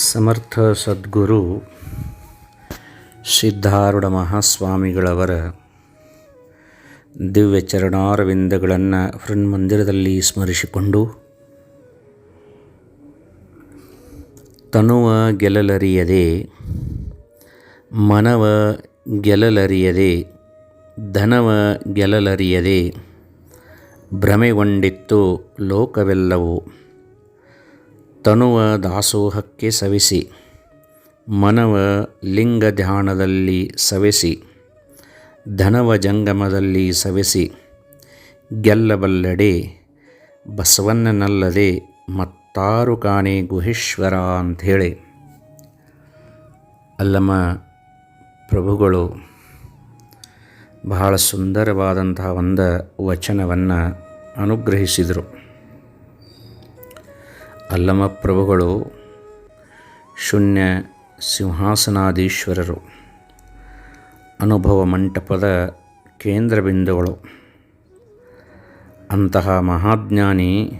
ಸಮರ್ಥ ಸದ್ಗುರು ಸಿದ್ಧಾರೂಢ ಮಹಾಸ್ವಾಮಿಗಳವರ ದಿವ್ಯ ಚರಣಾರವಿಂದಗಳನ್ನು ಹೃನ್ಮಂದಿರದಲ್ಲಿ ಸ್ಮರಿಸಿಕೊಂಡು ತನುವ ಗೆಲಲರಿಯದೆ, ಮನವ ಗೆಲಲರಿಯದೆ, ಧನವ ಗೆಲಲರಿಯದೆ ಭ್ರಮೆಗೊಂಡಿತ್ತು ಲೋಕವೆಲ್ಲವೂ. ತನುವ ದಾಸೋಹಕ್ಕೆ ಸವಿಸಿ, ಮನವ ಲಿಂಗ ಧ್ಯಾನದಲ್ಲಿ ಸವೆಸಿ, ಧನವ ಜಂಗಮದಲ್ಲಿ ಸವೆಸಿ, ಗೆಲ್ಲಬಲ್ಲಡೆ ಬಸವಣ್ಣನಲ್ಲದೆ ಮತ್ತಾರು ಕಾಣೆ ಗುಹೇಶ್ವರ ಅಂಥೇಳಿ. ಅಲ್ಲಮ್ಮ, ಪ್ರಭುಗಳು, ಬಹಳ ಸುಂದರವಾದಂತಹ ಒಂದು ವಚನವನ್ನು ಅನುಗ್ರಹಿಸಿದರು. ಅಲ್ಲಮ ಪ್ರಭುಗಳು ಶೂನ್ಯ ಸಿಂಹಾಸನಾಧೀಶ್ವರರು. ಅನುಭವ ಮಂಟಪದ ಕೇಂದ್ರ ಬಿಂದುಗಳು ಅಂತಹ ಮಹಾಜ್ಞಾನಿ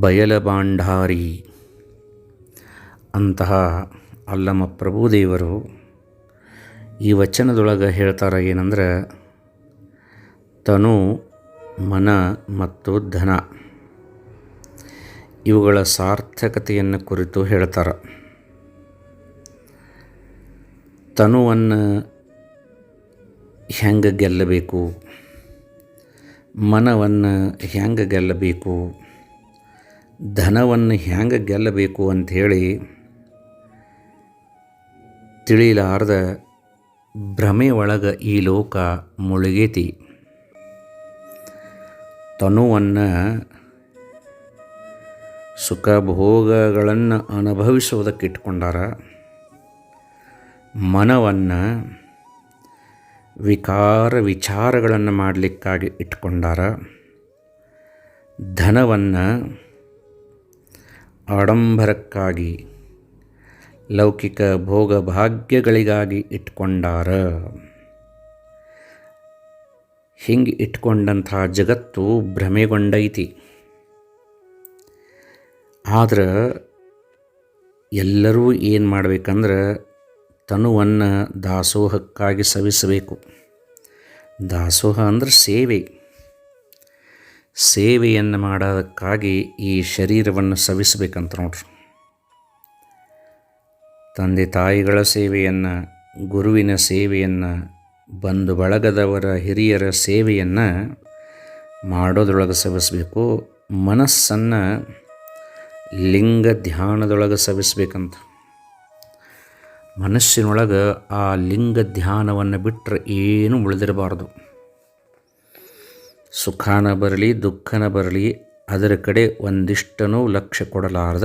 ಬಯಲಬಾಂಡಾರಿ ಅಂತಹ ಅಲ್ಲಮ ಪ್ರಭುದೇವರು ಈ ವಚನದೊಳಗೆ ಹೇಳ್ತಾರೆ ಏನಂದ್ರೆ, ತನು ಮನ ಮತ್ತು ಧನ. ಇವುಗಳ ಸಾರ್ಥಕತೆಯನ್ನು ಕುರಿತು ಹೇಳ್ತಾರೆ. ತನುವನ್ನು ಹೆಂಗೆ ಗೆಲ್ಲಬೇಕು? ಮನವನ್ನು ಹೆಂಗೆ ಗೆಲ್ಲಬೇಕು? ಧನವನ್ನು ಹೆಂಗೆ ಗೆಲ್ಲಬೇಕು ಅಂಥೇಳಿ ತಿಳಿಲಾರ್ದ ಭ್ರಮೆ ಒಳಗೆ ಈ ಲೋಕ ಮುಳುಗೇತಿ. ತನುವನ್ನು ಸುಖ ಭೋಗಗಳನ್ನು ಅನುಭವಿಸುವುದಕ್ಕೆ ಇಟ್ಕೊಂಡಾರ ಮನವನ್ನು ವಿಕಾರ ವಿಚಾರಗಳನ್ನು ಮಾಡಲಿಕ್ಕಾಗಿ ಇಟ್ಕೊಂಡಾರ ಧನವನ್ನು ಆಡಂಬರಕ್ಕಾಗಿ ಲೌಕಿಕ ಭೋಗ ಭಾಗ್ಯಗಳಿಗಾಗಿ ಇಟ್ಕೊಂಡಾರ. ಹಿಂಗೆ ಇಟ್ಕೊಂಡಂತಹ ಜಗತ್ತು ಭ್ರಮೆಗೊಂಡೈತಿ. ಆದ್ರೆ ಎಲ್ಲರೂ ಏನು ಮಾಡಬೇಕಂದ್ರೆ ತನುವನ್ನು ದಾಸೋಹಕ್ಕಾಗಿ ಸವಿಸಬೇಕು. ದಾಸೋಹ ಅಂದ್ರೆ ಸೇವೆ. ಸೇವೆಯನ್ನು ಮಾಡೋದಕ್ಕಾಗಿ ಈ ಶರೀರವನ್ನು ಸವಿಸಬೇಕಂತ ನೋಡ್ರಿ. ತಂದೆ ತಾಯಿಗಳ ಸೇವೆಯನ್ನು, ಗುರುವಿನ ಸೇವೆಯನ್ನು, ಬಂಧು ಬಳಗದವರ ಹಿರಿಯರ ಸೇವೆಯನ್ನು ಮಾಡೋದ್ರೊಳಗೆ ಸವಿಸಬೇಕು. ಮನಸ್ಸನ್ನು ಲಿಂಗ ಧ್ಯಾನದೊಳಗೆ ಸವಿಸ್ಬೇಕಂತ. ಮನಸ್ಸಿನೊಳಗೆ ಆ ಲಿಂಗ ಧ್ಯಾನವನ್ನು ಬಿಟ್ಟರೆ ಏನೂ ಉಳಿದಿರಬಾರ್ದು. ಸುಖಾನ ಬರಲಿ, ದುಃಖನ ಬರಲಿ, ಅದರ ಕಡೆ ಒಂದಿಷ್ಟನೂ ಲಕ್ಷ್ಯ ಕೊಡಲಾರ್ದ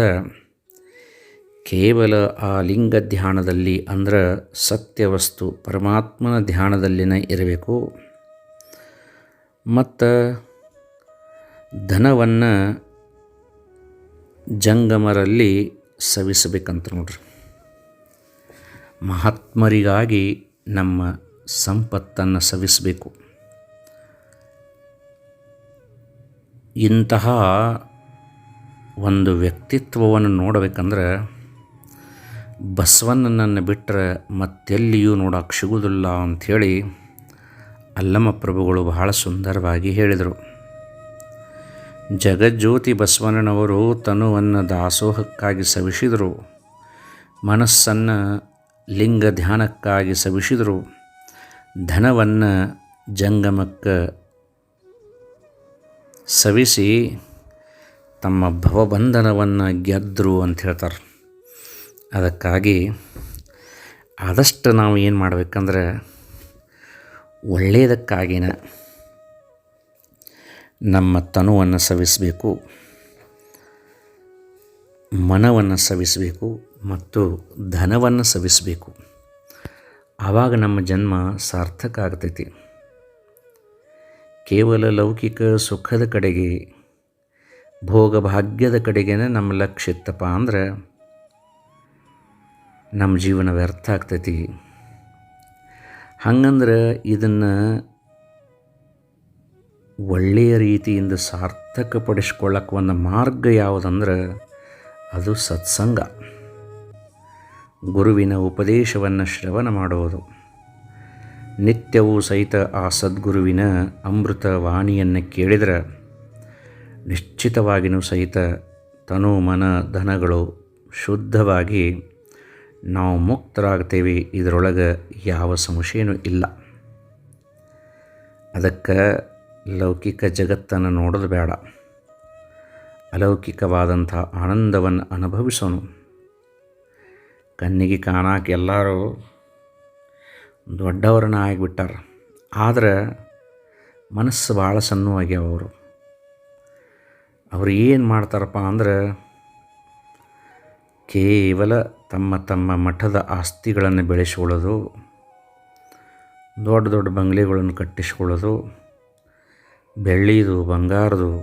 ಕೇವಲ ಆ ಲಿಂಗ ಧ್ಯಾನದಲ್ಲಿ ಅಂದ್ರೆ ಸತ್ಯವಸ್ತು ಪರಮಾತ್ಮನ ಧ್ಯಾನದಲ್ಲಿನೇ ಇರಬೇಕು. ಮತ್ತು ಧನವನ್ನು ಜಂಗಮರಲ್ಲಿ ಸವಿಸಬೇಕಂತ ನೋಡ್ರಿ. ಮಹಾತ್ಮರಿಗಾಗಿ ನಮ್ಮ ಸಂಪತ್ತನ್ನು ಸವಿಸಬೇಕು. ಇಂತಹ ಒಂದು ವ್ಯಕ್ತಿತ್ವವನ್ನು ನೋಡಬೇಕಂದ್ರೆ ಬಸವಣ್ಣನನ್ನು ಬಿಟ್ಟರೆ ಮತ್ತೆಲ್ಲಿಯೂ ನೋಡೋಕ್ಕೆ ಸಿಗುವುದಿಲ್ಲ ಅಂಥೇಳಿ ಅಲ್ಲಮ್ಮ ಪ್ರಭುಗಳು ಬಹಳ ಸುಂದರವಾಗಿ ಹೇಳಿದರು. ಜಗಜ್ಯೋತಿ ಬಸವಣ್ಣನವರು ತನುವನ್ನು ದಾಸೋಹಕ್ಕಾಗಿ ಸವಿಸಿದರು. ಮನಸ್ಸನ್ನು ಲಿಂಗ ಧ್ಯಾನಕ್ಕಾಗಿ ಸವಿಸಿದರು. ಧನವನ್ನು ಜಂಗಮಕ್ಕ ಸವಿಸಿ ತಮ್ಮ ಭವಬಂಧನವನ್ನು ಗೆದ್ದರು ಅಂತ ಹೇಳ್ತಾರೆ. ಅದಕ್ಕಾಗಿ ಆದಷ್ಟು ನಾವು ಏನು ಮಾಡಬೇಕಂದ್ರೆ ಒಳ್ಳೆಯದಕ್ಕಾಗಿನ ನಮ್ಮ ತನುವನ್ನು ಸವಿಸಬೇಕು, ಮನವನ್ನು ಸವಿಸಬೇಕು ಮತ್ತು ಧನವನ್ನು ಸವಿಸಬೇಕು. ಆವಾಗ ನಮ್ಮ ಜನ್ಮ ಸಾರ್ಥಕ ಆಗ್ತೈತಿ. ಕೇವಲ ಲೌಕಿಕ ಸುಖದ ಕಡೆಗೆ, ಭೋಗ ಭಾಗ್ಯದ ಕಡೆಗೇ ನಮ್ಮ ಲಕ್ಷ್ಯ ಇತ್ತಪ್ಪ ಅಂದ್ರೆ ನಮ್ಮ ಜೀವನ ವ್ಯರ್ಥ ಆಗ್ತೈತಿ. ಹಂಗಂದ್ರೆ ಇದನ್ನು ಒಳ್ಳೆಯ ರೀತಿಯಿಂದ ಸಾರ್ಥಕಪಡಿಸ್ಕೊಳ್ಳಕ್ಕೆ ಒಂದು ಮಾರ್ಗ ಯಾವುದಂದ್ರೆ ಅದು ಸತ್ಸಂಗ. ಗುರುವಿನ ಉಪದೇಶವನ್ನು ಶ್ರವಣ ಮಾಡುವುದು ನಿತ್ಯವೂ ಸಹಿತ ಆ ಸದ್ಗುರುವಿನ ಅಮೃತ ವಾಣಿಯನ್ನು ಕೇಳಿದರೆ ನಿಶ್ಚಿತವಾಗಿಯೂ ಸಹಿತ ತನು ಮನ ಧನಗಳು ಶುದ್ಧವಾಗಿ ನಾವು ಮುಕ್ತರಾಗ್ತೇವೆ. ಇದರೊಳಗೆ ಯಾವ ಸಂಶಯನೂ ಇಲ್ಲ. ಅದಕ್ಕೆ ಲೌಕಿಕ ಜಗತ್ತನ್ನು ನೋಡೋದು ಬೇಡ. ಅಲೌಕಿಕವಾದಂಥ ಆನಂದವನ್ನು ಅನುಭವಿಸೋನು. ಕಣ್ಣಿಗೆ ಕಾಣಕ್ಕೆ ಎಲ್ಲರೂ ದೊಡ್ಡವರನ್ನ ಆಗಿಬಿಟ್ಟಾರ. ಆದರೆ ಮನಸ್ಸು ಭಾಳ ಸಣ್ಣವಾಗ್ಯಾವ ಅವರು. ಅವರು ಏನು ಮಾಡ್ತಾರಪ್ಪ ಅಂದ್ರೆ ಕೇವಲ ತಮ್ಮ ತಮ್ಮ ಮಠದ ಆಸ್ತಿಗಳನ್ನು ಬೆಳೆಸ್ಕೊಳ್ಳೋದು, ದೊಡ್ಡ ದೊಡ್ಡ ಬಂಗ್ಲೆಗಳನ್ನು ಕಟ್ಟಿಸ್ಕೊಳ್ಳೋದು ಬೆಳ್ಳಿದು, ಬಂಗಾರದು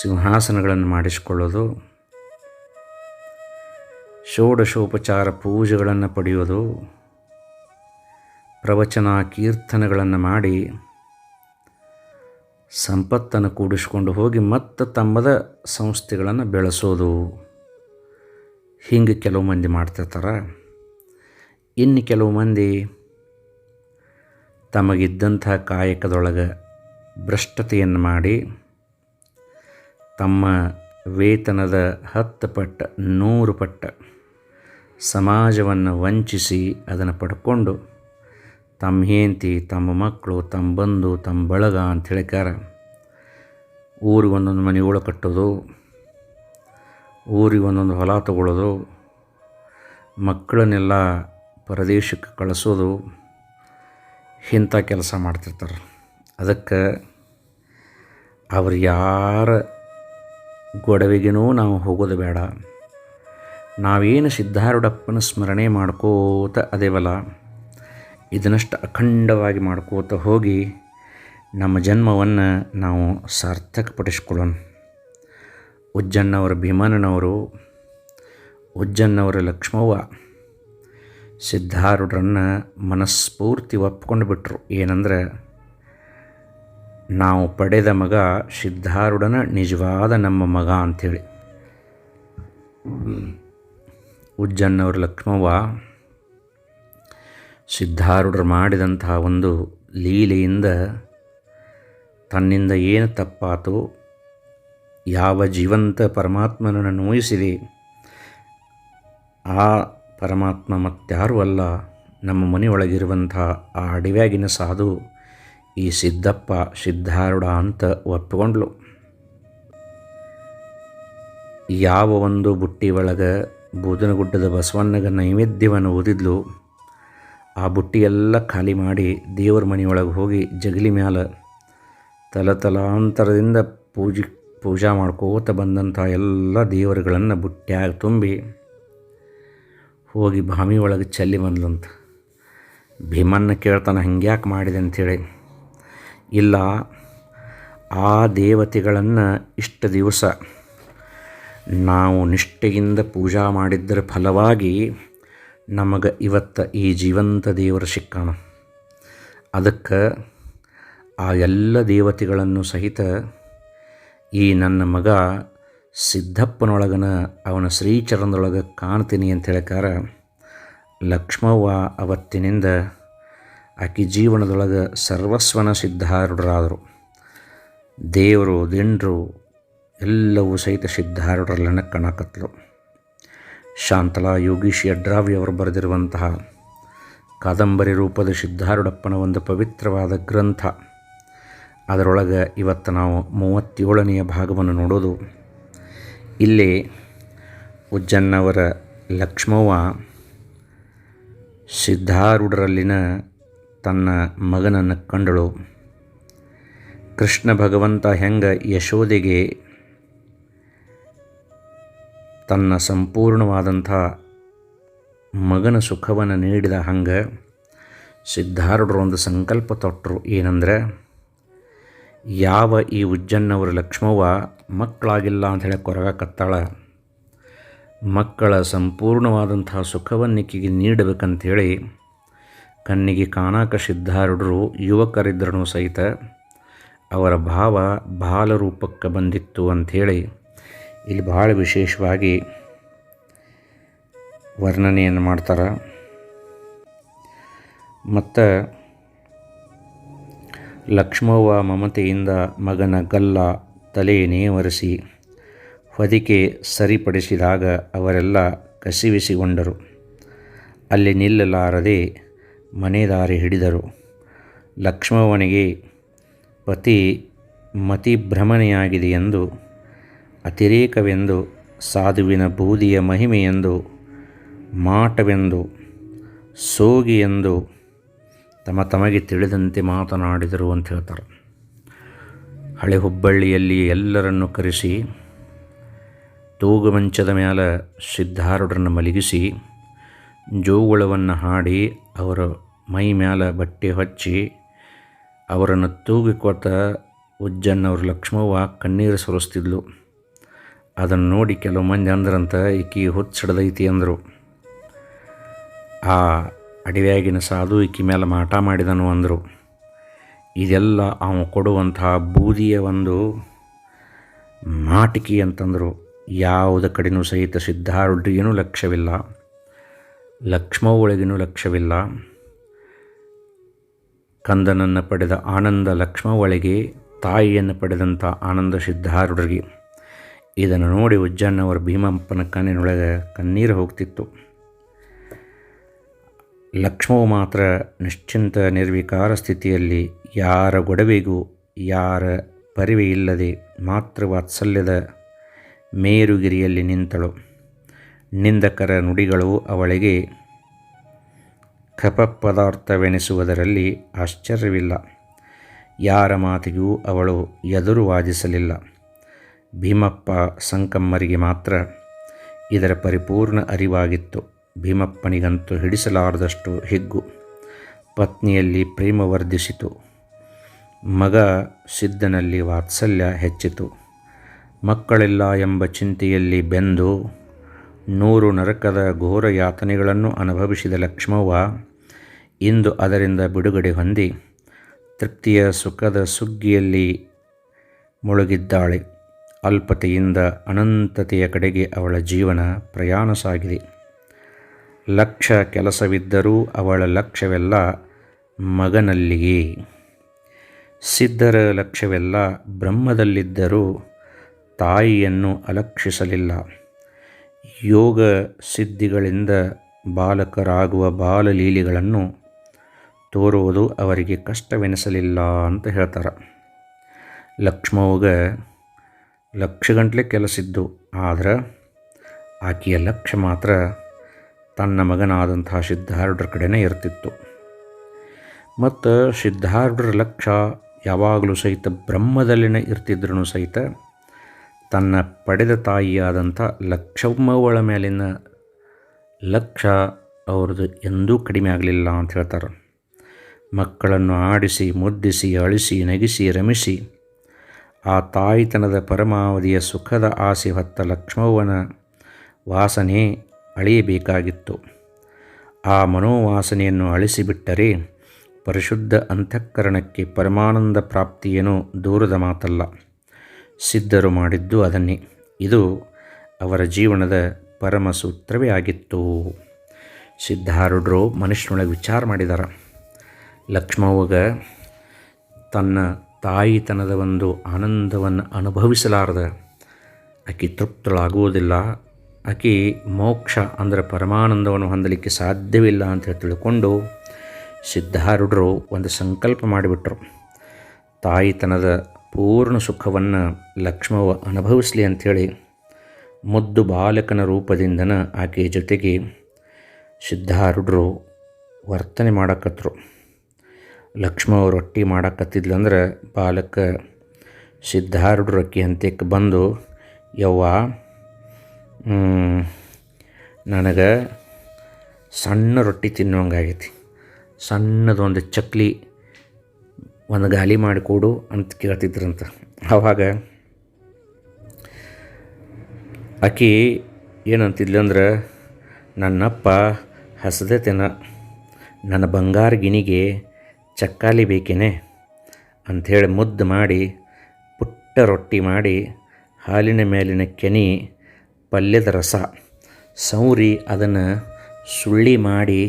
ಸಿಂಹಾಸನಗಳನ್ನು ಮಾಡಿಸಿಕೊಳ್ಳೋದು, ಷೋಡಶೋಪಚಾರ ಪೂಜೆಗಳನ್ನು ಪಡೆಯೋದು, ಪ್ರವಚನ ಕೀರ್ತನೆಗಳನ್ನು ಮಾಡಿ ಸಂಪತ್ತನ್ನು ಕೂಡಿಸ್ಕೊಂಡು ಹೋಗಿ ಮತ್ತೆ ತಮ್ಮದ ಸಂಸ್ಥೆಗಳನ್ನು ಬೆಳೆಸೋದು. ಹಿಂಗೆ ಕೆಲವು ಮಂದಿ ಮಾಡ್ತಿರ್ತಾರೆ. ಇನ್ನು ಕೆಲವು ಮಂದಿ ತಮಗಿದ್ದಂಥ ಕಾಯಕದೊಳಗೆ ಭ್ರಷ್ಟತೆಯನ್ನು ಮಾಡಿ ತಮ್ಮ ವೇತನದ ಹತ್ತು ಪಟ್ಟ, ನೂರು ಪಟ್ಟ ಸಮಾಜವನ್ನು ವಂಚಿಸಿ ಅದನ್ನು ಪಡ್ಕೊಂಡು ತಮ್ಮ ಹೆಂಡತಿ, ತಮ್ಮ ಮಕ್ಕಳು, ತಮ್ಮ ಬಂಧು, ತಮ್ಮ ಬಳಗ ಅಂತ ಹೇಳಿಕಾರ ಊರಿಗೆ ಒಂದೊಂದು ಮನೆ ಒಳ ಕಟ್ಟೋದು, ಊರಿಗೆ ಒಂದೊಂದು ಹೊಲ ತಗೊಳ್ಳೋದು ಮಕ್ಕಳನ್ನೆಲ್ಲ ಪರದೇಶಕ್ಕೆ ಕಳಿಸೋದು ಇಂಥ ಕೆಲಸ ಮಾಡ್ತಿರ್ತಾರೆ. ಅದಕ್ಕೆ ಅವ್ರು ಯಾರ ಗೊಡವೆಗೇನೂ ನಾವು ಹೋಗೋದು ಬೇಡ. ನಾವೇನು ಸಿದ್ಧಾರೂಢಪ್ಪನ ಸ್ಮರಣೆ ಮಾಡ್ಕೋತ ಅದೇವಲ್ಲ, ಇದನ್ನಷ್ಟು ಅಖಂಡವಾಗಿ ಮಾಡ್ಕೋತ ಹೋಗಿ ನಮ್ಮ ಜನ್ಮವನ್ನು ನಾವು ಸಾರ್ಥಕಪಡಿಸ್ಕೊಳ್ಳೋಣ. ಉಜ್ಜನ್ನವರ ಭೀಮನವರು ಉಜ್ಜನ್ನವರ ಲಕ್ಷ್ಮವ್ವ ಸಿದ್ಧಾರೂಢರನ್ನು ಮನಸ್ಫೂರ್ತಿ ಒಪ್ಕೊಂಡು ಬಿಟ್ಟರು ಏನಂದ್ರೆ ನಾವು ಪಡೆದ ಮಗ ಸಿದ್ಧಾರೂಢನ ನಿಜವಾದ ನಮ್ಮ ಮಗ ಅಂಥೇಳಿ. ಉಜ್ಜನ್ನವರು ಲಕ್ಷ್ಮವ್ವ ಸಿದ್ಧಾರೂಢರು ಮಾಡಿದಂತಹ ಒಂದು ಲೀಲೆಯಿಂದ ತನ್ನಿಂದ ಏನು ತಪ್ಪಾತು, ಯಾವ ಜೀವಂತ ಪರಮಾತ್ಮನನ್ನು ನೋಯಿಸಿದೆ, ಆ ಪರಮಾತ್ಮ ಮತ್ತಾರೂ ಅಲ್ಲ, ನಮ್ಮ ಮನೆಯೊಳಗಿರುವಂಥ ಆ ಅಡಿವ್ಯಾಗಿನ ಸಾಧು ಈ ಸಿದ್ದಪ್ಪ ಸಿದ್ಧಾರೂಢ ಅಂತ ಒಪ್ಪಿಕೊಂಡ್ಲು. ಯಾವ ಒಂದು ಬುಟ್ಟಿ ಒಳಗೆ ಬೂದನಗುಡ್ಡದ ಬಸವಣ್ಣಗ ನೈವೇದ್ಯವನ್ನು ಓದಿದ್ಲು ಆ ಬುಟ್ಟಿಯೆಲ್ಲ ಖಾಲಿ ಮಾಡಿ ದೇವರ ಮನೆಯೊಳಗೆ ಹೋಗಿ ಜಗಲಿ ಮ್ಯಾಲ ತಲತಲಾಂತರದಿಂದ ಪೂಜಿ, ಪೂಜಾ ಮಾಡ್ಕೋತ ಬಂದಂಥ ಎಲ್ಲ ದೇವರುಗಳನ್ನು ಬುಟ್ಟ್ಯಾಗ ತುಂಬಿ ಹೋಗಿ ಬಾಮಿ ಒಳಗೆ ಚೆಲ್ಲಿ ಬಂದ್ಲಂತ. ಭೀಮನ್ನ ಕೇಳ್ತಾನೆ, ಹಂಗ್ಯಾಕೆ ಮಾಡಿದೆ? ಅಂಥೇಳಿ ಇಲ್ಲ. ಆ ದೇವತೆಗಳನ್ನು ಇಷ್ಟು ದಿವಸ ನಾವು ನಿಷ್ಠೆಯಿಂದ ಪೂಜಾ ಮಾಡಿದ್ದರ ಫಲವಾಗಿ ನಮಗೆ ಇವತ್ತು ಈ ಜೀವಂತ ದೇವರ ಸಿಕ್ಕಣ. ಅದಕ್ಕೆ ಆ ಎಲ್ಲ ದೇವತೆಗಳನ್ನು ಸಹಿತ ಈ ನನ್ನ ಮಗ ಸಿದ್ದಪ್ಪನೊಳಗನ ಅವನ ಶ್ರೀಚರಣದೊಳಗೆ ಕಾಣ್ತೀನಿ ಅಂತ ಹೇಳಕಾರ ಲಕ್ಷ್ಮವ್ವ ಅವತ್ತಿನಿಂದ ಆಕೆ ಜೀವನದೊಳಗೆ ಸರ್ವಸ್ವನ ಸಿದ್ಧಾರೂಢರಾದರು. ದೇವರು, ದಿಂಡ್ರು ಎಲ್ಲವೂ ಸಹಿತ ಸಿದ್ಧಾರೂಢರಲ್ಲನ್ನ ಕಾಣಕತ್ಲು ಶಾಂತಲಾ, ಯೋಗೀಶಿ ಯಡ್ರಾವಿ ಅವರು ಬರೆದಿರುವಂತಹ ಕಾದಂಬರಿ ರೂಪದ ಸಿದ್ಧಾರೂಢಪ್ಪನ ಒಂದು ಪವಿತ್ರವಾದ ಗ್ರಂಥ. ಅದರೊಳಗೆ ಇವತ್ತು ನಾವು ಮೂವತ್ತೇಳನೆಯ ಭಾಗವನ್ನು ನೋಡೋದು. ಇಲ್ಲಿ ಉಜ್ಜನ್ನವರ ಲಕ್ಷ್ಮವ್ವ ಸಿದ್ಧಾರೂಢರಲ್ಲಿನ ತನ್ನ ಮಗನನ್ನು ಕಂಡಳು. ಕೃಷ್ಣ ಭಗವಂತ ಹೆಂಗೆ ಯಶೋದೆಗೆ ತನ್ನ ಸಂಪೂರ್ಣವಾದಂಥ ಮಗನ ಸುಖವನ್ನು ನೀಡಿದ ಹಂಗೆ ಸಿದ್ಧಾರೂಢರು ಒಂದು ಸಂಕಲ್ಪ ತೊಟ್ಟರು. ಏನಂದ್ರೆ, ಯಾವ ಈ ಉಜ್ಜನ್ನವರ ಲಕ್ಷ್ಮವ್ವ ಮಕ್ಕಳಾಗಿಲ್ಲ ಅಂತ ಹೇಳಿ ಕೊರಗಕತ್ತಾಳ ಮಕ್ಕಳ ಸಂಪೂರ್ಣವಾದಂತಹ ಸುಖವನ್ನಿಕ್ಕಿಗೆ ನೀಡಬೇಕಂಥೇಳಿ ಕಣ್ಣಿಗೆ ಕಾಣಾಕ ಸಿದ್ಧಾರೂಢರು ಯುವಕರಿದ್ದರೂ ಸಹಿತ ಅವರ ಭಾವ ಬಾಲರೂಪಕ್ಕೆ ಬಂದಿತ್ತು ಅಂಥೇಳಿ ಇಲ್ಲಿ ಭಾಳ ವಿಶೇಷವಾಗಿ ವರ್ಣನೆಯನ್ನು ಮಾಡ್ತಾರೆ. ಮತ್ತು ಲಕ್ಷ್ಮವ್ವ ಮಮತೆಯಿಂದ ಮಗನ ಗಲ್ಲ ತಲೆ ನೇವರಿಸಿ ಹೊದಿಕೆ ಸರಿಪಡಿಸಿದಾಗ ಅವರೆಲ್ಲ ಕಸಿವಿಸಿಗೊಂಡರು ಅಲ್ಲಿ ನಿಲ್ಲಲಾರದೆ ಮನೆದಾರಿ ಹಿಡಿದರು. ಲಕ್ಷ್ಮವನಿಗೆ ಪತಿ ಮತಿಭ್ರಮಣೆಯಾಗಿದೆ ಎಂದು ಅತಿರೇಕವೆಂದು, ಸಾಧುವಿನ ಬೂದಿಯ ಮಹಿಮೆಯೆಂದು, ಮಾಟವೆಂದು ಸೋಗಿ ಎಂದು ತಮ್ಮ ತಮಗೆ ತಿಳಿದಂತೆ ಮಾತನಾಡಿದರು ಅಂತ ಹೇಳ್ತಾರೆ. ಹಳೆ ಹುಬ್ಬಳ್ಳಿಯಲ್ಲಿ ಎಲ್ಲರನ್ನು ಕರೆಸಿ, ತೂಗು ಮಂಚದ ಮೇಲೆ ಸಿದ್ಧಾರೂಢರನ್ನು ಮಲಗಿಸಿ, ಜೋಗುಳವನ್ನು ಹಾಡಿ ಅವರ ಮೈ ಮೇಲೆ ಬಟ್ಟೆ ಹಚ್ಚಿ ಅವರನ್ನು ತೂಗಿಕೊತ ಉಜ್ಜನ್ನವ್ರ ಲಕ್ಷ್ಮವ್ವ ಕಣ್ಣೀರು ಸುರಿಸ್ತಿದ್ಲು. ಅದನ್ನು ನೋಡಿ ಕೆಲವು ಮಂದಿ ಅಂದ್ರಂತ, ಈಕಿ ಹುಚ್ಚಿಡ್ದೈತಿ ಅಂದರು. ಆ ಅಡವ್ಯಾಗಿನ ಸಾಧು ಈಕಿ ಮೇಲೆ ಮಾಟ ಮಾಡಿದನು ಅಂದರು. ಇದೆಲ್ಲ ಅವನು ಕೊಡುವಂತಹ ಬೂದಿಯ ಒಂದು ಮಾಟಿಕೆ ಅಂತಂದರು. ಯಾವುದ ಕಡೆಯೂ ಸಹಿತ ಸಿದ್ಧಾರೂಢ್ರಿಗೇನೂ ಲಕ್ಷ್ಯವಿಲ್ಲ. ಲಕ್ಷ್ಮವ್ವಳಿಗೇನೂ ಲಕ್ಷ್ಯವಿಲ್ಲ. ಕಂದನನ್ನು ಪಡೆದ ಆನಂದ ಲಕ್ಷ್ಮ ಒಳಗೆ ತಾಯಿಯನ್ನು ಪಡೆದಂಥ ಆನಂದ ಸಿದ್ಧಾರೂಢರಿಗೆ. ಇದನ್ನು ನೋಡಿ ಉಜ್ಜನ್ನವರ ಭೀಮಪ್ಪನ ಕಣ್ಣಿನೊಳಗೆ ಕಣ್ಣೀರು ಹೋಗ್ತಿತ್ತು. ಲಕ್ಷ್ಮವು ಮಾತ್ರ ನಿಶ್ಚಿಂತ ನಿರ್ವಿಕಾರ ಸ್ಥಿತಿಯಲ್ಲಿ ಯಾರ ಗೊಡವೆಗೂ ಯಾರ ಪರಿವೆಯಿಲ್ಲದೆ ಮಾತೃ ವಾತ್ಸಲ್ಯದ ಮೇರುಗಿರಿಯಲ್ಲಿ ನಿಂತಳು. ನಿಂದಕರ ನುಡಿಗಳು ಅವಳಿಗೆ ಕಪ ಪದಾರ್ಥವೆನಿಸುವುದರಲ್ಲಿ ಆಶ್ಚರ್ಯವಿಲ್ಲ. ಯಾರ ಮಾತಿಗೂ ಅವಳು ಎದುರು ವಾದಿಸಲಿಲ್ಲ. ಭೀಮಪ್ಪ ಸಂಕಮ್ಮರಿಗೆ ಮಾತ್ರ ಇದರ ಪರಿಪೂರ್ಣ ಅರಿವಾಗಿತ್ತು. ಭೀಮಪ್ಪನಿಗಂತೂ ಹಿಡಿಸಲಾರದಷ್ಟು ಹಿಗ್ಗು ಪತ್ನಿಯಲ್ಲಿ ಪ್ರೇಮ ವರ್ಧಿಸಿತು. ಮಗ ಸಿದ್ಧನಲ್ಲಿ ವಾತ್ಸಲ್ಯ ಹೆಚ್ಚಿತು. ಮಕ್ಕಳಿಲ್ಲ ಎಂಬ ಚಿಂತೆಯಲ್ಲಿ ಬೆಂದು ನೂರು ನರಕದ ಘೋರ ಯಾತನೆಗಳನ್ನು ಅನುಭವಿಸಿದ ಲಕ್ಷ್ಮವ್ವ, ಇಂದು ಅದರಿಂದ ಬಿಡುಗಡೆ ಹೊಂದಿ ತೃಪ್ತಿಯ ಸುಖದ ಸುಗ್ಗಿಯಲ್ಲಿ ಮುಳುಗಿದ್ದಾಳೆ. ಅಲ್ಪತೆಯಿಂದ ಅನಂತತೆಯ ಕಡೆಗೆ ಅವಳ ಜೀವನ ಪ್ರಯಾಣ ಸಾಗಿದೆ. ಲಕ್ಷ ಕೆಲಸವಿದ್ದರೂ ಅವಳ ಲಕ್ಷ್ಯವೆಲ್ಲ ಮಗನಲ್ಲಿಯೇ. ಸಿದ್ಧರ ಲಕ್ಷ್ಯವೆಲ್ಲ ಬ್ರಹ್ಮದಲ್ಲಿದ್ದರೂ ತಾಯಿಯನ್ನು ಅಲಕ್ಷಿಸಲಿಲ್ಲ. ಯೋಗ ಸಿದ್ಧಿಗಳಿಂದ ಬಾಲಕರಾಗುವ ಬಾಲಲೀಲೆಗಳನ್ನು ತೋರುವುದು ಅವರಿಗೆ ಕಷ್ಟವೆನಿಸಲಿಲ್ಲ ಅಂತ ಹೇಳ್ತಾರೆ. ಲಕ್ಷ ಲಕ್ಷಗಂಟ್ಲೆ ಕೆಲಸಿದ್ದು ಆದರೆ ಆಕೆಯ ಲಕ್ಷ್ಯ ಮಾತ್ರ ತನ್ನ ಮಗನಾದಂತಹ ಸಿದ್ಧಾರ್ಢರ ಕಡೆನೇ ಇರ್ತಿತ್ತು. ಮತ್ತು ಸಿದ್ಧಾರ್ಢರ ಲಕ್ಷ್ಯ ಯಾವಾಗಲೂ ಸಹಿತ ಬ್ರಹ್ಮದಲ್ಲಿನೇ ಇರ್ತಿದ್ರೂ ಸಹಿತ ತನ್ನ ಪಡೆದ ತಾಯಿಯಾದಂಥ ಲಕ್ಷಮ್ಮವಳ ಮೇಲಿನ ಲಕ್ಷ ಅವ್ರದ್ದು ಎಂದೂ ಕಡಿಮೆ ಆಗಲಿಲ್ಲ ಅಂತ ಹೇಳ್ತಾರೆ. ಮಕ್ಕಳನ್ನು ಆಡಿಸಿ, ಮುದ್ದಿಸಿ, ಅಳಿಸಿ, ನಗಿಸಿ, ರಮಿಸಿ, ಆ ತಾಯಿತನದ ಪರಮಾವಧಿಯ ಸುಖದ ಆಸೆ ಹೊತ್ತ ಲಕ್ಷ್ಮವ್ವನ ವಾಸನೆ ಅಳಿಯಬೇಕಾಗಿತ್ತು. ಆ ಮನೋವಾಸನೆಯನ್ನು ಅಳಿಸಿಬಿಟ್ಟರೆ ಪರಿಶುದ್ಧ ಅಂತಃಕರಣಕ್ಕೆ ಪರಮಾನಂದ ಪ್ರಾಪ್ತಿಯೇನೂ ದೂರದ ಮಾತಲ್ಲ. ಸಿದ್ಧರು ಮಾಡಿದ್ದು ಅದನ್ನೇ. ಇದು ಅವರ ಜೀವನದ ಪರಮ ಸೂತ್ರವೇ ಆಗಿತ್ತು. ಸಿದ್ಧಾರೂಢರು ಮನುಷ್ಯನೊಳಗೆ ವಿಚಾರ ಮಾಡಿದ್ದಾರೆ ಲಕ್ಷ್ಮವ್ವಗ ತನ್ನ ತಾಯಿತನದ ಒಂದು ಆನಂದವನ್ನು ಅನುಭವಿಸಲಾರದ, ಆಕೆ ತೃಪ್ತಳಾಗುವುದಿಲ್ಲ. ಆಕೆ ಮೋಕ್ಷ ಅಂದರೆ ಪರಮಾನಂದವನ್ನು ಹೊಂದಲಿಕ್ಕೆ ಸಾಧ್ಯವಿಲ್ಲ ಅಂತ ತಿಳ್ಕೊಂಡು ಸಿದ್ಧಾರೂಢರು ಒಂದು ಸಂಕಲ್ಪ ಮಾಡಿಬಿಟ್ರು. ತಾಯಿತನದ ಪೂರ್ಣ ಸುಖವನ್ನು ಲಕ್ಷ್ಮವ ಅನುಭವಿಸಲಿ ಅಂಥೇಳಿ ಮುದ್ದು ಬಾಲಕನ ರೂಪದಿಂದನ ಆಕೆಯ ಜೊತೆಗೆ ಸಿದ್ಧಾರುಡ್ರು ವರ್ತನೆ ಮಾಡಕತ್ತರು ಲಕ್ಷ್ಮವ ರೊಟ್ಟಿ ಮಾಡಕತ್ತಿದ್ಲಂದ್ರೆ ಬಾಲಕ ಸಿದ್ಧಾರುಡ್ರು ಅಕ್ಕಿ ಹಂತಕ್ಕೆ ಬಂದು, ಯವ್ವ ನನಗೆ ಸಣ್ಣ ರೊಟ್ಟಿ ತಿನ್ನುವಂಗಾಗೈತಿ. ಸಣ್ಣದೊಂದು ಚಕ್ಲಿ ಒಂದು ಗಾಲಿ ಮಾಡಿಕೊಡು ಅಂತ ಕೇಳ್ತಿದ್ರಂತ. ಆವಾಗ ಆಕಿ ಏನಂತಿದ್ಲಂದ್ರೆ ನನ್ನಪ್ಪ ಹಸದತೆನ, ನನ್ನ ಬಂಗಾರ ಗಿಣಿಗೆ ಚಕ್ಕಾಲಿ ಬೇಕೇನೆ? ಅಂಥೇಳಿ ಮುದ್ದು ಮಾಡಿ, ಪುಟ್ಟ ರೊಟ್ಟಿ ಮಾಡಿ, ಹಾಲಿನ ಮೇಲಿನ ಕೆನಿ ಪಲ್ಯದ ರಸ, ಸೌರಿ ಅದನ್ನು ಸುಳ್ಳಿ ಮಾಡಿ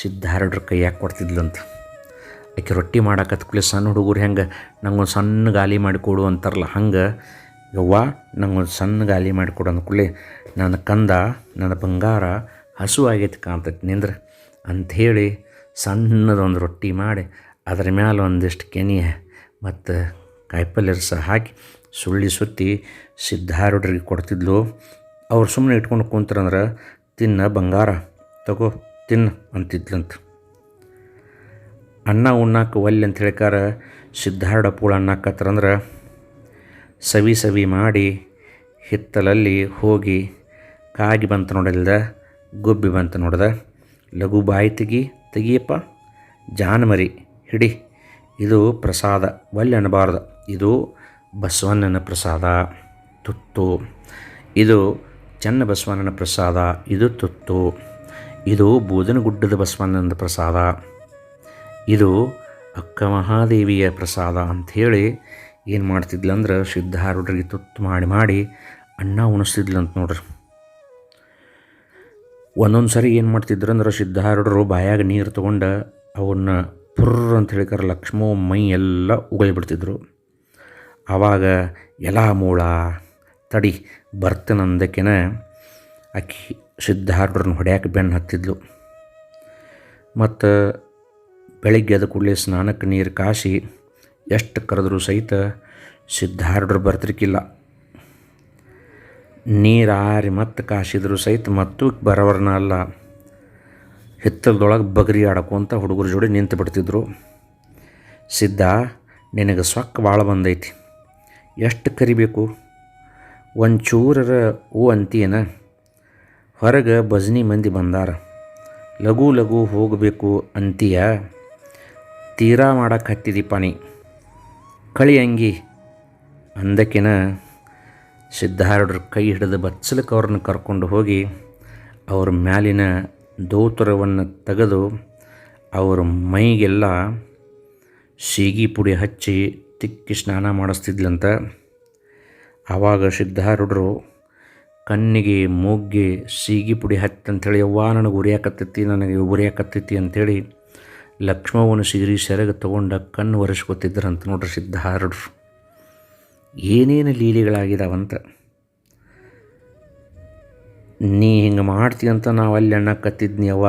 ಸಿದ್ಧಾರಡ್ರ ಕೈಯಾಗ ಕೊಡ್ತಿದ್ಲಂತ ಆಕೆ ರೊಟ್ಟಿ ಮಾಡಾಕತ್ ಕೂಡಲೇ ಸಣ್ಣ ಹುಡುಗರು ಹೆಂಗೆ ನಂಗೊಂದು ಸಣ್ಣ ಗಾಲಿ ಮಾಡಿಕೊಡು ಅಂತಾರಲ್ಲ, ಹಂಗೆ? ಯವ್ವ, ನಂಗೊಂದು ಸಣ್ಣ ಗಾಲಿ ಮಾಡಿಕೊಡು ಅಂದ ಕೂಡಲೇ, ನನ್ನ ಕಂದ, ನನ್ನ ಬಂಗಾರ ಹಸು ಆಗೈತಿ ಕಾಣ್ತೈತಿ, ನಿಂದ್ರೆ? ಅಂಥೇಳಿ ಸಣ್ಣದೊಂದು ರೊಟ್ಟಿ ಮಾಡಿ ಅದ್ರ ಮ್ಯಾಲೆ ಒಂದಿಷ್ಟು ಕೆನೆ ಮತ್ತು ಕಾಯಿಪಲ್ಯ ರಸ ಹಾಕಿ ಸುಳ್ಳಿ ಸುತ್ತಿ ಸಿದ್ಧಾರೂಢರಿಗೆ ಕೊಡ್ತಿದ್ಲು. ಅವ್ರು ಸುಮ್ಮನೆ ಇಟ್ಕೊಂಡು ಕೂತ್ರಂದ್ರೆ, ತಿನ್ನ ಬಂಗಾರ, ತಗೋ, ತಿನ್ನು ಅಂತಿದ್ಲಂತ. ಅನ್ನ ಉಣ್ಣಾಕ ಒಲ್ಲೆ ಅಂತ ಹೇಳ್ಕಾರ ಸಿದ್ಧಾರೂಢ ಪೂಳ ಸವಿ ಸವಿ ಮಾಡಿ ಹಿತ್ತಲಲ್ಲಿ ಹೋಗಿ ಕಾಗಿ ಬಂತು ನೋಡಿಲ್ದ, ಗುಬ್ಬಿ ಬಂತು ನೋಡ್ದ. ಲಘು ಬಾಯಿ ತೆಗಿ, ತೆಗಿಯಪ್ಪ. ಜಾನಮರಿ, ಹಿಡಿ. ಇದು ಪ್ರಸಾದ. ಒಲ್ಲೆ ಅನ್ನಬಾರ್ದು ಇದು ಬಸವಣ್ಣನ ಪ್ರಸಾದ. ತುತ್ತು. ಇದು ಚನ್ನ ಬಸವಣ್ಣನ ಪ್ರಸಾದ. ಇದು ತುತ್ತು. ಇದು ಬೂದನಗುಡ್ಡದ ಬಸವಣ್ಣನ ಪ್ರಸಾದ. ಇದು ಅಕ್ಕ ಮಹಾದೇವಿಯ ಪ್ರಸಾದ ಅಂಥೇಳಿ ಏನು ಮಾಡ್ತಿದ್ಲಂದ್ರೆ ಸಿದ್ಧಾರೂಢರಿಗೆ ತುತ್ತು ಮಾಡಿ ಮಾಡಿ ಅನ್ನ ಅಂತ ನೋಡ್ರಿ. ಒಂದೊಂದು ಸರಿ ಏನು ಮಾಡ್ತಿದ್ರು ಅಂದ್ರೆ ಸಿದ್ಧಾರೂಢರು ಬಾಯಾಗ ನೀರು ತೊಗೊಂಡು ಅವನ್ನ ಪುರ್ರ್ ಅಂತ ಹೇಳಿಕಾರ ಲಕ್ಷ್ಮೋ ಮೈ ಎಲ್ಲ ಉಗುಳ್ಬಿಡ್ತಿದ್ರು ಆವಾಗ ಎಲಾ ಮೂಳ ತಡಿ ಬರ್ತನಂದಕ್ಕೆನ ಆಕಿ ಸಿದ್ಧಾರೂಢರನ್ನ ಹೊಡ್ಯಾಕೆ ಬೆನ್ನು ಹತ್ತಿದ್ಲು. ಮತ್ತು ಬೆಳಿಗ್ಗೆ ಎದ್ದ ಕೂಡಲೇ ಸ್ನಾನಕ್ಕೆ ನೀರು ಕಾಸಿ ಎಷ್ಟು ಕರೆದ್ರೂ ಸಹಿತ ಸಿದ್ಧಾರ್ಡ್ರು ಬರ್ತಿರ್ಕಿಲ್ಲ. ಆರಿ ಮತ್ತೆ ಕಾಸಿದ್ರು ಸಹಿತ ಮತ್ತು ಬರವರ್ನ ಅಲ್ಲ. ಹಿತ್ತಲದೊಳಗೆ ಬಗರಿ ಆಡಕೊಂತ ಹುಡುಗರ ಜೋಡಿ ನಿಂತು ಬಿಡ್ತಿದ್ರು. ಸಿದ್ಧ, ನಿನಗೆ ಸೊಕ್ಕ ಭಾಳ ಬಂದೈತಿ. ಎಷ್ಟು ಕರಿಬೇಕು? ಒಂಚೂರರ ಓ ಅಂತೀಯನ? ಹೊರಗೆ ಭಜನಿ ಮಂದಿ ಬಂದಾರ. ಲಘು ಲಘು ಹೋಗಬೇಕು ಅಂತೀಯ? ತೀರಾ ಮಾಡಕ್ಕೆ ಹತ್ತಿದೀಪ ನೀ. ಕಳಿ ಅಂಗಿ. ಅಂದಕಿನ ಸಿದ್ಧಾರೂಢರ ಕೈ ಹಿಡಿದು ಬಚ್ಚಲಕ್ಕೆ ಅವ್ರನ್ನ ಕರ್ಕೊಂಡು ಹೋಗಿ ಅವ್ರ ಮ್ಯಾಲಿನ ದೋತರವನ್ನು ತೆಗೆದು ಅವ್ರ ಮೈಗೆಲ್ಲ ಸೀಗಿ ಪುಡಿ ಹಚ್ಚಿ ತಿಕ್ಕಿ ಸ್ನಾನ ಮಾಡಿಸ್ತಿದ್ಲಂತ ಆವಾಗ ಸಿದ್ಧಾರೂಢರು ಕಣ್ಣಿಗೆ ಮೂಗ್ಗೆ ಸೀಗಿ ಪುಡಿ ಹತ್ತಿ ಅಂಥೇಳಿ ಯವ್ವ, ನನಗೆ ಉರಿಯಾಕತ್ತೈತಿ ನನಗೆ ಉರಿಯಾಕತ್ತೈತಿ ಅಂಥೇಳಿ ಲಕ್ಷ್ಮವ್ವನ ಸಿಗಿರಿ ಸೆರಗ ತಗೊಂಡ ಕಣ್ಣು ಒರೆಸ್ಕೊತಿದ್ರಂತ ನೋಡ್ರಿ ಸಿದ್ಧಾರೂಢರು. ಏನೇನು ಲೀಲೆಗಳಾಗಿದಾವಂತ ನೀ ಹಿಂಗೆ ಮಾಡ್ತಿ ಅಂತ ನಾವು ಅಲ್ಲಿ ಅನ್ನಕತ್ತಿದ್ನಿ ಅವ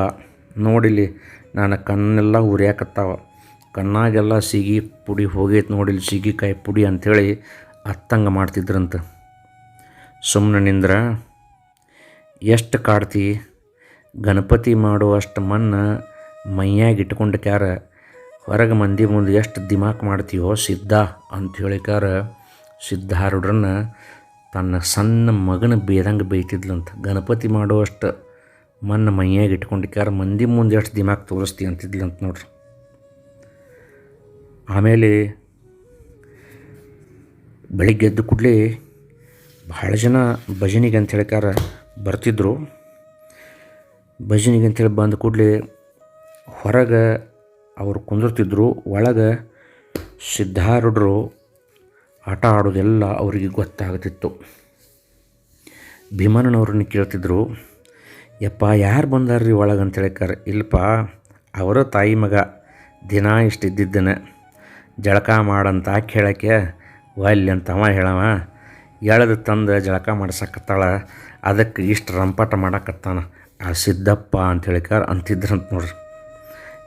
ನೋಡಿಲಿ ನಾನು ಕಣ್ಣೆಲ್ಲ ಉರಿಯಾಕತ್ತಾವ. ಕಣ್ಣಾಗೆಲ್ಲ ಸಿಗಿ ಪುಡಿ ಹೋಗೈತೆ ನೋಡಿಲಿ ಸಿಗಿಕಾಯಿ ಪುಡಿ ಅಂಥೇಳಿ ಅತ್ತಂಗೆ ಮಾಡ್ತಿದ್ರಂತ. ಸುಮ್ಮನೆ ನಿಂದ್ರ, ಎಷ್ಟು ಕಾಡ್ತಿ? ಗಣಪತಿ ಮಾಡುವಷ್ಟು ಮಣ್ಣು ಮೈಯಾಗ ಇಟ್ಕೊಂಡು ಕ್ಯಾರ, ಹೊರಗೆ ಮಂದಿ ಮುಂದೆ ಎಷ್ಟು ದಿಮಾಕ್ ಮಾಡ್ತೀವೋ ಸಿದ್ಧ ಅಂತ ಹೇಳಿಕಾರ ಸಿದ್ಧಾರೂಢರನ್ನ ತನ್ನ ಸಣ್ಣ ಮಗನ ಬೇದಂಗೆ ಬೈತಿದ್ಲಂತ ಗಣಪತಿ ಮಾಡುವಷ್ಟು ಮಣ್ಣು ಮೈಯಾಗ ಇಟ್ಕೊಂಡಿಕ್ಕಾರ ಮಂದಿ ಮುಂದೆ ಎಷ್ಟು ದಿಮಾಕ್ ತೋರಿಸ್ತಿ ಅಂತಿದ್ಲಂತ ನೋಡ್ರಿ. ಆಮೇಲೆ ಬೆಳಿಗ್ಗೆ ಎದ್ದು ಕೂಡಲೇ ಭಾಳ ಜನ ಭಜನಿಗೆ ಅಂತ ಹೇಳ್ಕಾರ ಬರ್ತಿದ್ರು. ಭಜನೆಗೆ ಅಂತೇಳಿ ಬಂದ ಕೂಡಲೇ ಹೊರಗೆ ಅವರು ಕುಂದಿರ್ತಿದ್ರು, ಒಳಗೆ ಸಿದ್ಧಾರೂಢರು ಆಟ ಆಡೋದೆಲ್ಲ ಅವರಿಗೆ ಗೊತ್ತಾಗ್ತಿತ್ತು. ಭೀಮನವ್ರನ್ನ ಕೇಳ್ತಿದ್ರು, ಯಪ್ಪ, ಯಾರು ಬಂದಾರ್ರಿ ಒಳಗೆ? ಅಂತ ಹೇಳಿಕಾರೆ, ಇಲ್ಲಪ್ಪ, ಅವರ ತಾಯಿ ಮಗ ದಿನ ಇಷ್ಟು ಇದ್ದಿದ್ದೇನೆ ಜಳಕ ಮಾಡಂತ ಕೇಳಕ್ಕೆ ಒಲ್ಲೆ ಅಂತವ ಹೇಳವ. ಎಳೆದು ತಂದು ಜಳಕ ಮಾಡ್ಸಕತ್ತಾಳ, ಅದಕ್ಕೆ ಇಷ್ಟು ರಂಪಾಟ ಮಾಡಕತ್ತಾನ. ಆ ಸಿದ್ದಪ್ಪ ಅಂತ ಹೇಳಿಕಾರ ಅಂತಿದ್ರಂತ ನೋಡ್ರಿ.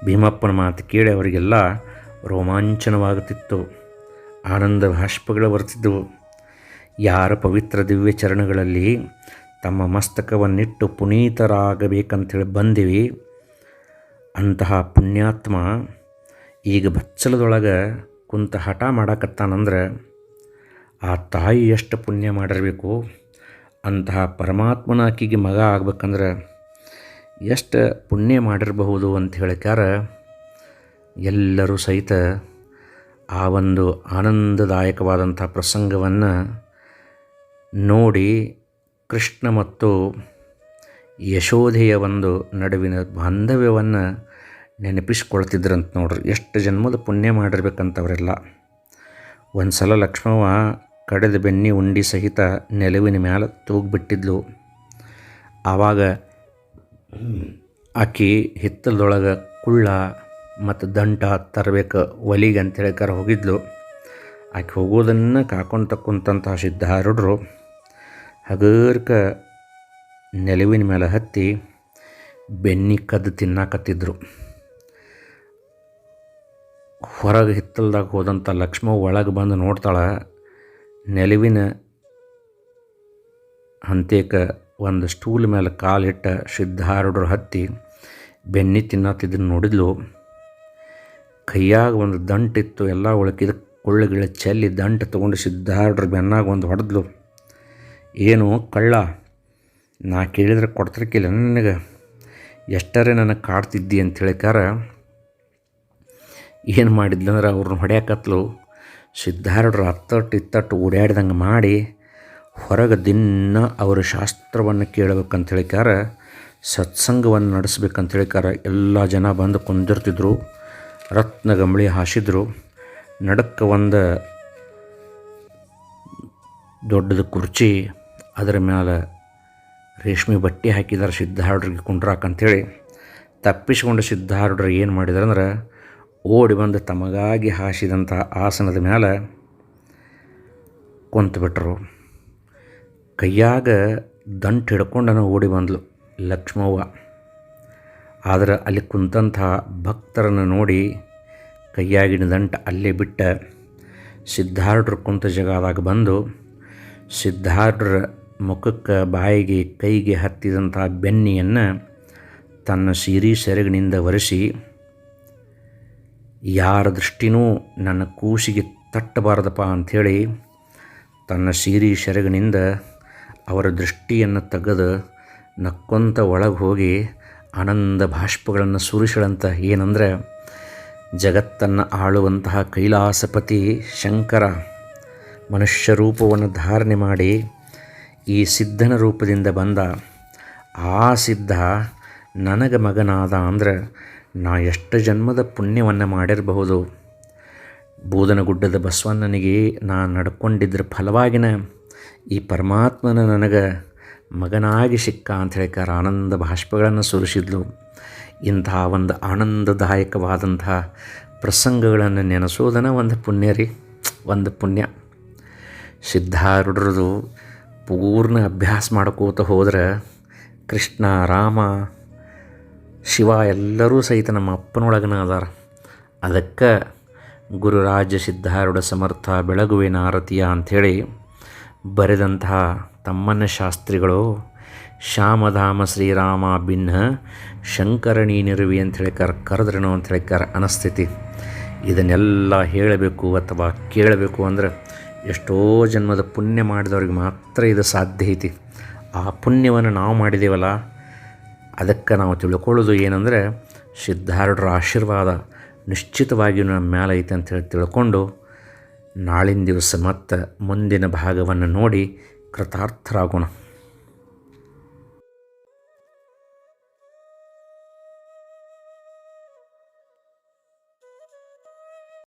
ಭೀಮಪ್ಪನ ಮಾತು ಕೇಳಿ ಅವರಿಗೆಲ್ಲ ರೋಮಾಂಚನವಾಗುತ್ತಿತ್ತು. ಆನಂದ ಭಾಷ್ಪಗಳು ಬರ್ತಿದ್ದವು ಯಾರ ಪವಿತ್ರ ದಿವ್ಯ ಚರಣಗಳಲ್ಲಿ ತಮ್ಮ ಮಸ್ತಕವನ್ನಿಟ್ಟು ಪುನೀತರಾಗಬೇಕಂತೇಳಿ ಬಂದಿವಿ, ಅಂತಹ ಪುಣ್ಯಾತ್ಮ ಈಗ ಬಚ್ಚಲದೊಳಗೆ ಕುಂತ ಹಠ ಮಾಡಕತ್ತಾನಂದ್ರೆ, ಆ ತಾಯಿ ಎಷ್ಟು ಪುಣ್ಯ ಮಾಡಿರಬೇಕು, ಅಂತಹ ಪರಮಾತ್ಮನ ಆಕಿಗೆ ಮಗ ಆಗ್ಬೇಕಂದ್ರೆ ಎಷ್ಟು ಪುಣ್ಯ ಮಾಡಿರಬಹುದು ಅಂತ ಹೇಳಿಕಾರ ಎಲ್ಲರೂ ಸಹಿತ ಆ ಒಂದು ಆನಂದದಾಯಕವಾದಂಥ ಪ್ರಸಂಗವನ್ನು ನೋಡಿ ಕೃಷ್ಣ ಮತ್ತು ಯಶೋಧೆಯ ಒಂದು ನಡುವಿನ ಬಾಂಧವ್ಯವನ್ನು ನೆನಪಿಸ್ಕೊಳ್ತಿದ್ರಂತ ನೋಡ್ರಿ. ಎಷ್ಟು ಜನ್ಮದ ಪುಣ್ಯ ಮಾಡಿರ್ಬೇಕಂತವರೆಲ್ಲ. ಒಂದು ಸಲ ಲಕ್ಷ್ಮವ್ವ ಕಡೆದ ಬೆನ್ನಿ ಉಂಡಿ ಸಹಿತ ನೆಲುವಿನ ಮ್ಯಾಲೆ ತೂಗ್ಬಿಟ್ಟಿದ್ಲು. ಆವಾಗ ಆಕಿ ಹಿತ್ತಲದೊಳಗೆ ಕುಳ್ಳ ಮತ್ತು ದಂಟ ತರಬೇಕು ಒಲಿಗೆ ಕರೆ ಹೋಗಿದ್ಲು. ಆಕೆ ಹೋಗೋದನ್ನು ಕಾಕೊಂತ ಕುಂತಂತಹ ಸಿದ್ಧಾರೂಢರು ಹಗರ್ಕ ನೆಲುವಿನ ಮೇಲೆ ಹತ್ತಿ ಬೆನ್ನಿ ಕದ್ದು ತಿನ್ನಾಕತ್ತಿದ್ರು. ಹೊರಗೆ ಹಿತ್ತಲ್ದಾಗ ಹೋದಂಥ ಲಕ್ಷ್ಮ ಒಳಗೆ ಬಂದು ನೋಡ್ತಾಳೆ, ನೆಲುವಿನ ಹಂತೇಕ ಒಂದು ಸ್ಟೂಲ್ ಮೇಲೆ ಕಾಲಿಟ್ಟ ಸಿದ್ಧಾರೂಢರು ಹತ್ತಿ ಬೆನ್ನಿ ತಿನ್ನತ್ತಿದ್ದನ್ನು ನೋಡಿದ್ಲು. ಕೈಯಾಗ ಒಂದು ದಂಟಿತ್ತು, ಎಲ್ಲ ಉಳಕಿದ ಕೊಳ್ಳಿಗಳ ಚೆಲ್ಲಿ ದಂಟು ತೊಗೊಂಡು ಸಿದ್ಧಾರೂಢರು ಬೆನ್ನಾಗ ಒಂದು ಹೊಡೆದ್ಲು. ಏನು ಕಳ್ಳ, ನಾ ಕೇಳಿದ್ರೆ ಕೊಡ್ತಿರ್ಕಿಲ್ಲ ನನಗೆ, ಎಷ್ಟರೇ ನನಗೆ ಕಾಡ್ತಿದ್ದಿ ಅಂತ ಹೇಳಿಕಾರ ಏನು ಮಾಡಿದ್ಲಂದ್ರೆ ಅವ್ರನ್ನ ಹೊಡ್ಯಾಕತ್ಲು. ಸಿದ್ಧಾರೂಢರು ಅತ್ತಟ್ಟು ಇತ್ತಟ್ಟು ಓಡಾಡ್ದಂಗೆ ಮಾಡಿ ಹೊರಗೆ ದಿನ ಅವರ ಶಾಸ್ತ್ರವನ್ನು ಕೇಳಬೇಕಂತ ಹೇಳಿಕಾರ ಸತ್ಸಂಗವನ್ನು ನಡೆಸ್ಬೇಕಂತ ಹೇಳಿಕಾರ ಎಲ್ಲ ಜನ ಬಂದು ಕುಂದಿರ್ತಿದ್ರು ರತ್ನ ಗಂಬಳಿ ಹಾಸಿದ್ರು. ನಡಕ್ಕೆ ಒಂದು ದೊಡ್ಡದು ಕುರ್ಚಿ, ಅದರ ಮೇಲೆ ರೇಷ್ಮೆ ಬಟ್ಟೆ ಹಾಕಿದ್ದಾರೆ ಸಿದ್ಧಾರ್ಡ್ರಿಗೆ ಕುಂಡ್ರಾಕಂಥೇಳಿ ತಪ್ಪಿಸಿಕೊಂಡ ಸಿದ್ಧಾರೂಢರು ಏನು ಮಾಡಿದಾರೆ ಅಂದ್ರೆ ಓಡಿ ಬಂದು ತಮಗಾಗಿ ಹಾಸಿದಂಥ ಆಸನದ ಮೇಲೆ ಕುಂತ್ಬಿಟ್ರು. ಕೈಯಾಗ ದಂಟು ಹಿಡ್ಕೊಂಡನ ಓಡಿ ಬಂದ್ಲು ಲಕ್ಷ್ಮವ್ವ. ಆದರೆ ಅಲ್ಲಿ ಕುಂತಂಥ ಭಕ್ತರನ್ನು ನೋಡಿ ಕೈಯಾಗಿನ ದಂಟ ಅಲ್ಲೇ ಬಿಟ್ಟ ಸಿದ್ಧಾರ್ಢರು ಕುಂತ ಜಗದಾಗ ಬಂದು ಸಿದ್ಧಾರ್ಡ್ರ ಮುಖಕ್ಕೆ ಬಾಯಿಗೆ ಕೈಗೆ ಹತ್ತಿದಂಥ ಬೆನ್ನಿಯನ್ನು ತನ್ನ ಸೀರಿ ಸೆರಗಿನಿಂದ ಒರೆಸಿ, ಯಾರ ದೃಷ್ಟಿನೂ ನನ್ನ ಕೂಸಿಗೆ ತಟ್ಟಬಾರದಪ್ಪ ಅಂಥೇಳಿ ತನ್ನ ಸೀರಿ ಸೆರಗಿನಿಂದ ಅವರ ದೃಷ್ಟಿಯನ್ನು ತೆಗೆದು ನಕ್ಕೊಂತ ಒಳಗೆ ಹೋಗಿ ಆನಂದ ಭಾಷ್ಪಗಳನ್ನು ಸುರಿಸಳಂತ ಏನಂದ್ರೆ ಜಗತ್ತನ್ನು ಆಳುವಂತಹ ಕೈಲಾಸಪತಿ ಶಂಕರ ಮನುಷ್ಯ ರೂಪವನ್ನು ಧಾರಣೆ ಮಾಡಿ ಈ ಸಿದ್ಧನ ರೂಪದಿಂದ ಬಂದ ಆ ಸಿದ್ಧ ನನಗೆ ಮಗನಾದ ಅಂದ್ರೆ ನಾ ಎಷ್ಟು ಜನ್ಮದ ಪುಣ್ಯವನ್ನು ಮಾಡಿರಬಹುದು. ಬೂದನಗುಡ್ಡದ ಬಸವಣ್ಣನಿಗೆ ನಾ ನಡ್ಕೊಂಡಿದ್ರ ಫಲವಾಗಿನ ಈ ಪರಮಾತ್ಮನ ನನಗೆ ಮಗನಾಗಿ ಸಿಕ್ಕ ಅಂತ ಹೇಳಿಕಾರ ಆನಂದ ಬಾಷ್ಪಗಳನ್ನು ಸುರಿಸಿದ್ಲು. ಇಂತಹ ಒಂದು ಆನಂದದಾಯಕವಾದಂತಹ ಪ್ರಸಂಗಗಳನ್ನು ನೆನೆಸೋದನ್ನು ಒಂದು ಪುಣ್ಯ ರೀ. ಒಂದು ಪುಣ್ಯ. ಸಿದ್ಧಾರೂಢರದು ಪೂರ್ಣ ಅಭ್ಯಾಸ ಮಾಡ್ಕೋತ ಹೋದ್ರೆ ಕೃಷ್ಣ, ರಾಮ, ಶಿವ ಎಲ್ಲರೂ ಸಹಿತ ನಮ್ಮ ಅಪ್ಪನೊಳಗನ ಅದಾರ. ಅದಕ್ಕೆ ಗುರುರಾಜ ಸಿದ್ಧಾರೂಢ ಸಮರ್ಥ ಬೆಳಗುವಿನ ಆರತಿಯ ಅಂಥೇಳಿ ಬರೆದಂತಹ ತಮ್ಮನ ಶಾಸ್ತ್ರಿಗಳು ಶ್ಯಾಮಧಾಮ ಶ್ರೀರಾಮ ಭಿನ್ನ ಶಂಕರಣಿ ನಿರ್ವಿ ಅಂತ ಹೇಳಿಕಾರ ಕರೆದ್ರೇನು ಅಂತ ಹೇಳಿಕಾರ ಅನಸ್ಥಿತಿ. ಇದನ್ನೆಲ್ಲ ಹೇಳಬೇಕು ಅಥವಾ ಕೇಳಬೇಕು ಅಂದ್ರೆ ಎಷ್ಟೋ ಜನ್ಮದ ಪುಣ್ಯ ಮಾಡಿದವ್ರಿಗೆ ಮಾತ್ರ ಇದು ಸಾಧ್ಯ ಐತಿ. ಆ ಪುಣ್ಯವನ್ನು ನಾವು ಮಾಡಿದ್ದೇವಲ್ಲ ಅದಕ್ಕೆ ನಾವು ತಿಳ್ಕೊಳ್ಳೋದು ಏನಂದರೆ, ಸಿದ್ಧಾರೂಢರ ಆಶೀರ್ವಾದ ನಿಶ್ಚಿತವಾಗಿಯೂ ನಮ್ಮ ಮೇಲೆ ಐತೆ ಅಂತೇಳಿ ತಿಳ್ಕೊಂಡು ನಾಳಿನ ದಿವಸ ಮತ್ತು ಮುಂದಿನ ಭಾಗವನ್ನು ನೋಡಿ ಕೃತಾರ್ಥರಾಗೋಣ.